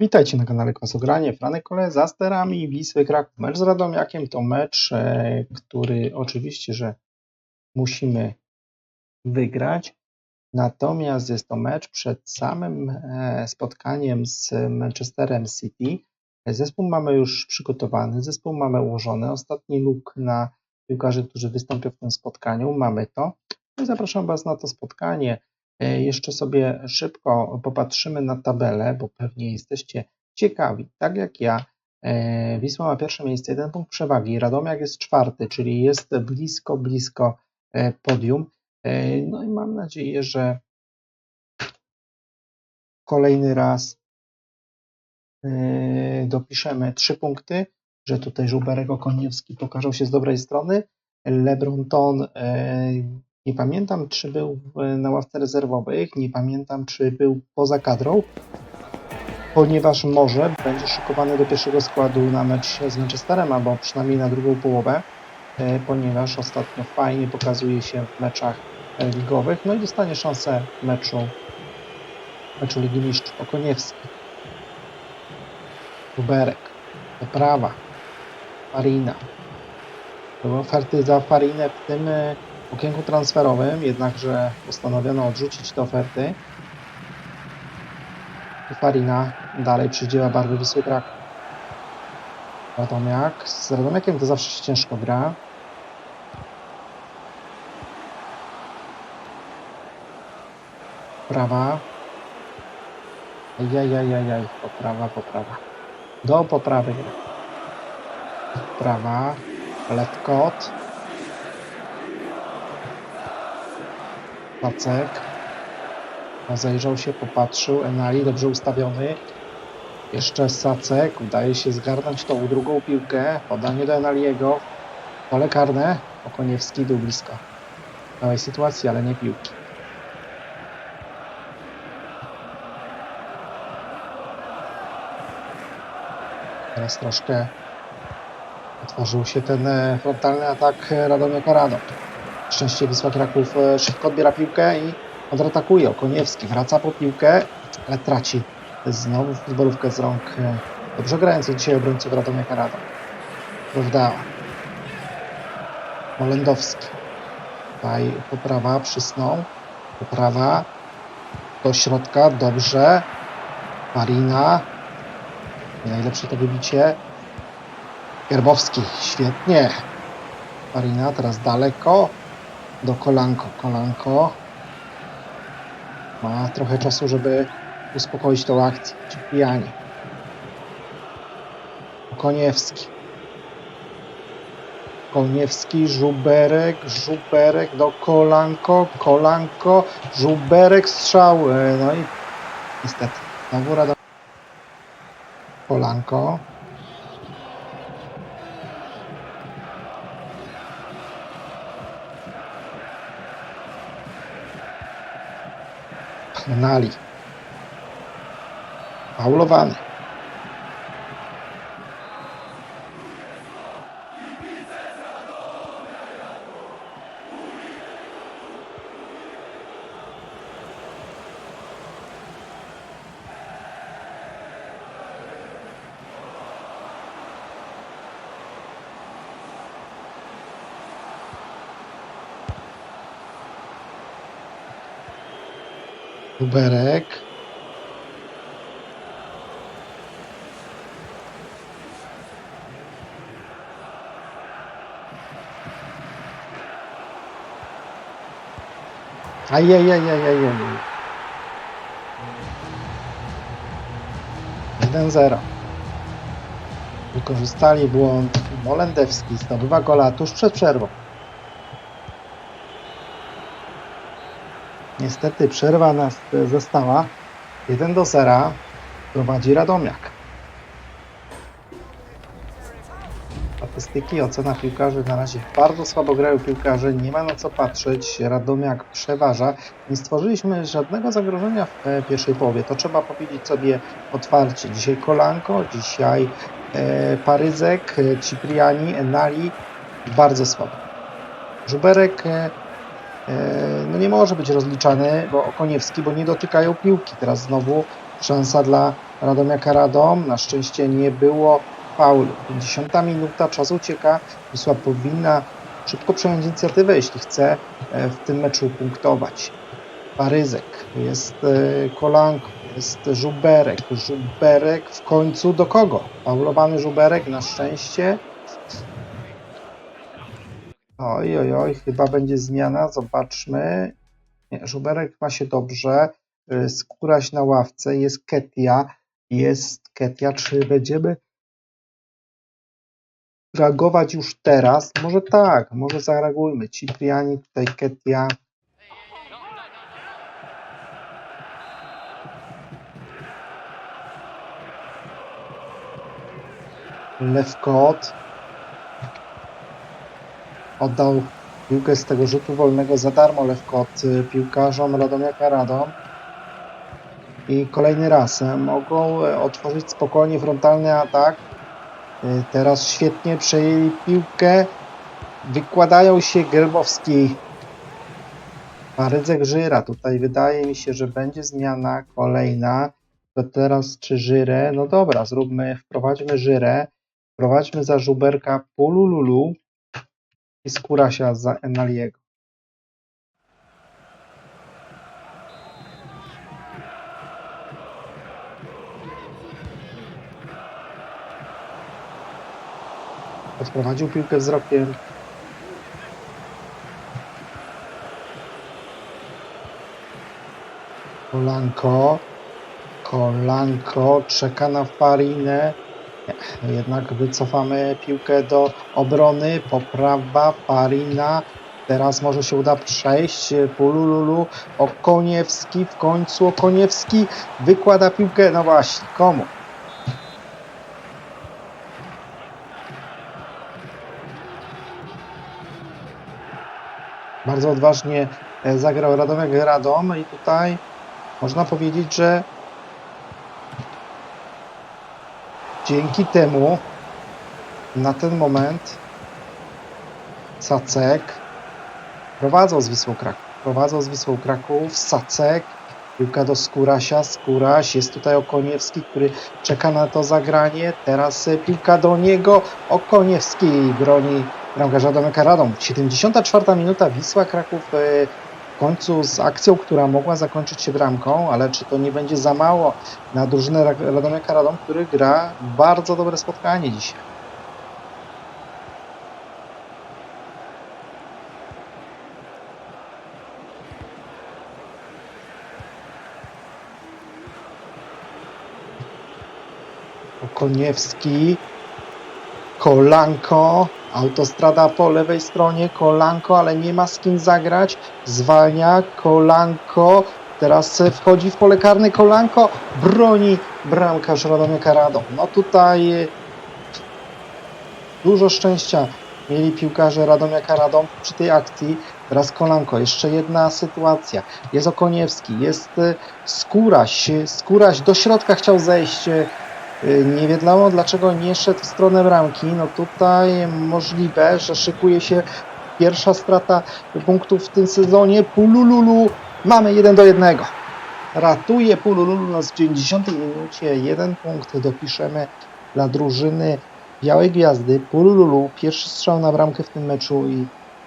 Witajcie na kanale Kwasogranie. Franek Kole za sterami Wisły Kraków. Mecz z Radomiakiem to mecz, e, który oczywiście, że musimy wygrać. Natomiast jest to mecz przed samym e, spotkaniem z Manchesterem City. Zespół mamy już przygotowany, zespół mamy ułożony. Ostatni luk na piłkarzy, którzy wystąpią w tym spotkaniu. Mamy to. No zapraszam Was na to spotkanie. E, Jeszcze sobie szybko popatrzymy na tabelę, bo pewnie jesteście ciekawi, tak jak ja. e, Wisła ma pierwsze miejsce, jeden punkt przewagi. Radomiak jest czwarty, czyli jest blisko, blisko e, podium. No i mam nadzieję, że kolejny raz dopiszemy trzy punkty, że tutaj Żuberek Okoniewski pokazał się z dobrej strony. Lebronton nie pamiętam, czy był na ławce rezerwowych, nie pamiętam, czy był poza kadrą, ponieważ może będzie szykowany do pierwszego składu na mecz z Manchesterem, albo przynajmniej na drugą połowę, e, ponieważ ostatnio fajnie pokazuje się w meczach e, ligowych, no i dostanie szansę meczu, meczu Ligi Mistrzów. Okoniewski, Kuberek, Poprawa, Farina. Były oferty za Farinę w tym e, okienku transferowym, jednakże postanowiono odrzucić te oferty. I Farina dalej przydziela barwy Wisły Kraków. Radomiak. Z Radomiakiem to zawsze się ciężko gra. Prawa. Jajajajaj, poprawa, poprawa. Do poprawy. Prawa. Left Pacek. Rozejrzał się, popatrzył. Enali dobrze ustawiony. Jeszcze Sacek. Udaje się zgarnąć tą drugą piłkę. Podanie do Enaliego. Pole karne. Okoniewski był blisko. Całej sytuacji, ale nie piłki. Teraz troszkę otworzył się ten e, frontalny atak Radomiaka Radom. Szczęście Wisła Kraków e, szybko odbiera piłkę i kontratakuje. Okoniewski wraca po piłkę, ale traci znowu futbolówkę z rąk e, dobrze grających dzisiaj obrońców Radomiaka Radom. Prawda. Molendowski. Tutaj poprawa, przysnął. Poprawa do środka, dobrze. Marina. Najlepsze to wybicie. Gerbowski, świetnie. Marina teraz daleko. Do kolanko, kolanko. Ma trochę czasu, żeby uspokoić tą akcję. Cipriani. Koniewski. Koniewski, Żuberek, Żuberek do kolanko, kolanko, Żuberek, strzał. No i niestety, znowu rada. Kolanko. Nali. Faulowany. Uberek. Ajajajajajaj. 1-0. Wykorzystali błąd Molendewski. Zdobywa gola tuż przed przerwą. Niestety przerwa nas e, została. 1 do 0 prowadzi Radomiak. Statystyki, ocena piłkarzy na razie bardzo słabo grają piłkarze, nie ma na co patrzeć. Radomiak przeważa. Nie stworzyliśmy żadnego zagrożenia w e, pierwszej połowie. To trzeba powiedzieć sobie otwarcie. Dzisiaj Kolanko, dzisiaj e, Paryzek, e, Cipriani, Enali bardzo słabo. Żuberek no nie może być rozliczany, bo Okoniewski, bo nie dotykają piłki. Teraz znowu szansa dla Radomiaka Radom. Na szczęście nie było faulu. 50 minuta, czas ucieka. Wisła powinna szybko przejąć inicjatywę, jeśli chce e, w tym meczu punktować. Paryzek, jest e, Kolanko, jest Żuberek. Żuberek w końcu do kogo? Faulowany Żuberek na szczęście. Oj, oj, oj, chyba będzie zmiana, zobaczmy. Nie, Żuberek ma się dobrze. Y, Skóraś na ławce, jest Ketia. Jest Ketia, czy będziemy reagować już teraz? Może tak, może zareagujmy. Cipriani, tutaj Ketia. Lewkot oddał piłkę z tego rzutu wolnego za darmo Lewkot y, piłkarzom Radomiaka Radom. I kolejny raz e, mogą e, otworzyć spokojnie frontalny atak. Y, Teraz świetnie przejęli piłkę. Wykładają się Gerbowski. Parydzek Żyra. Tutaj wydaje mi się, że będzie zmiana kolejna. To teraz czy Żyrę? No dobra, zróbmy, wprowadźmy Żyrę. Wprowadźmy za Żuberka Pulululu i Skórasia za Enaliego. Odprowadził piłkę wzrokiem. Kolanko. Kolanko czeka na Farinę. Nie, Jednak wycofamy piłkę do obrony. Poprawa Farina. Teraz może się uda przejść. Pulululu. Okoniewski. W końcu Okoniewski wykłada piłkę. No właśnie, komu? Bardzo odważnie e, zagrał Radomiak Radom i tutaj można powiedzieć, że dzięki temu na ten moment Sacek prowadzą z Wisłą Kraków. Prowadzą z Wisłą Kraków. Sacek. Piłka do Skórasia. Skóraś. Jest tutaj Okoniewski, który czeka na to zagranie. Teraz piłka do niego. Okoniewski broni bramkarza Domeka Radom. 74 minuta. Wisła Kraków e, w końcu z akcją, która mogła zakończyć się bramką, ale czy to nie będzie za mało na drużynę Ra- Radomiaka Radom, który gra bardzo dobre spotkanie dzisiaj. Okoniewski, Kolanko, autostrada po lewej stronie, Kolanko, ale nie ma z kim zagrać, zwalnia, Kolanko, teraz wchodzi w pole karne, Kolanko, broni bramkarz Radomiaka Radom. No tutaj e, dużo szczęścia mieli piłkarze Radomiaka Radom przy tej akcji. Teraz Kolanko, jeszcze jedna sytuacja. Jest Okoniewski, jest e, Skóraś. Skóraś do środka chciał zejść. Y, Nie wiadomo dlaczego nie szedł w stronę bramki. No tutaj możliwe, że szykuje się pierwsza strata punktów w tym sezonie. Pulululu mamy 1 do 1. Ratuje Pulululu nas w 90 minucie. Jeden punkt dopiszemy dla drużyny Białej Gwiazdy. Pulululu pierwszy strzał na bramkę w tym meczu i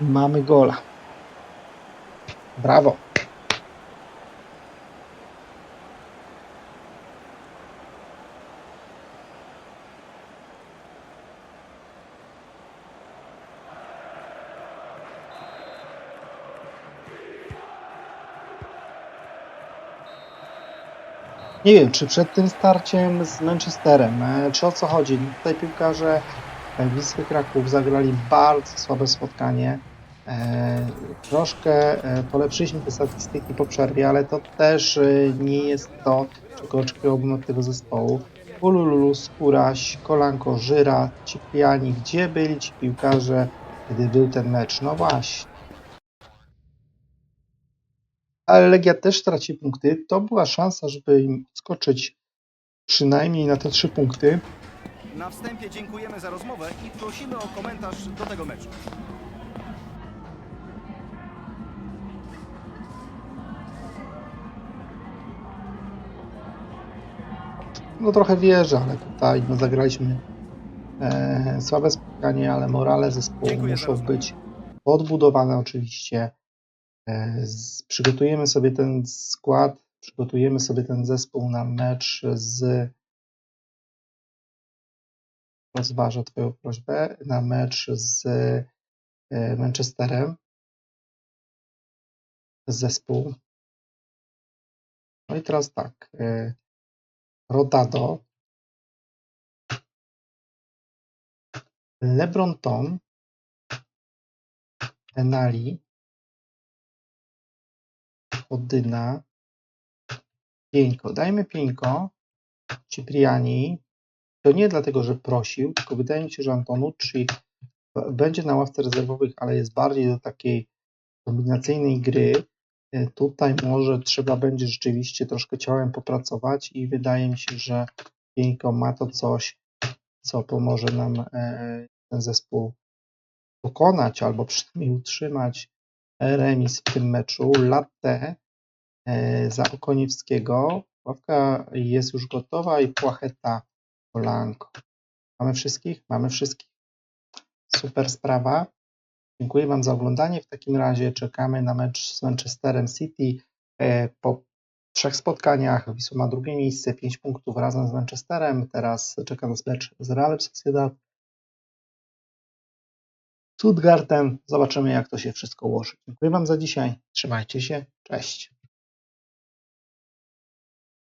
mamy gola. Brawo. Nie wiem, czy przed tym starciem z Manchesterem, e, czy o co chodzi? Tutaj piłkarze e, Wisły Kraków zagrali bardzo słabe spotkanie. E, Troszkę polepszyliśmy te statystyki po przerwie, ale to też nie jest to, czego oczekiwałbym od tego zespołu. Ulululu, Skóraś, Kolanko, Żyra, Cipriani, gdzie byli ci piłkarze, kiedy był ten mecz? No właśnie. Ale Legia też traci punkty. To była szansa, żeby im skoczyć przynajmniej na te trzy punkty. Na wstępie dziękujemy za rozmowę i prosimy o komentarz do tego meczu. no trochę wierzę, ale tutaj no, zagraliśmy e, słabe spotkanie, ale morale zespołu Dziękuję muszą być odbudowane oczywiście. E, przygotujemy sobie ten skład, przygotujemy sobie ten zespół na mecz z rozważę Twoją prośbę, na mecz z e, Manchesterem. Zespół. No i teraz tak. e, Rodado, LeBron Tom, Enali, Odyna, Pieńko. Dajmy Pieńko, Cipriani. To nie dlatego, że prosił, tylko wydaje mi się, że Antonucci będzie na ławce rezerwowych, ale jest bardziej do takiej kombinacyjnej gry. E, Tutaj może trzeba będzie rzeczywiście troszkę ciałem popracować i wydaje mi się, że Pieńko ma to coś, co pomoże nam e, ten zespół pokonać albo przynajmniej utrzymać remis w tym meczu. Latte za Okoniewskiego. Ławka jest już gotowa i Płacheta Polanko. Mamy wszystkich? Mamy wszystkich. Super sprawa. Dziękuję Wam za oglądanie. W takim razie czekamy na mecz z Manchesterem City. E, Po trzech spotkaniach Wisła ma drugie miejsce, 5 punktów razem z Manchesterem. Teraz czeka nas mecz z Realem Sociedad. Stuttgartem. Zobaczymy, jak to się wszystko ułoży. Dziękuję Wam za dzisiaj. Trzymajcie się. Cześć.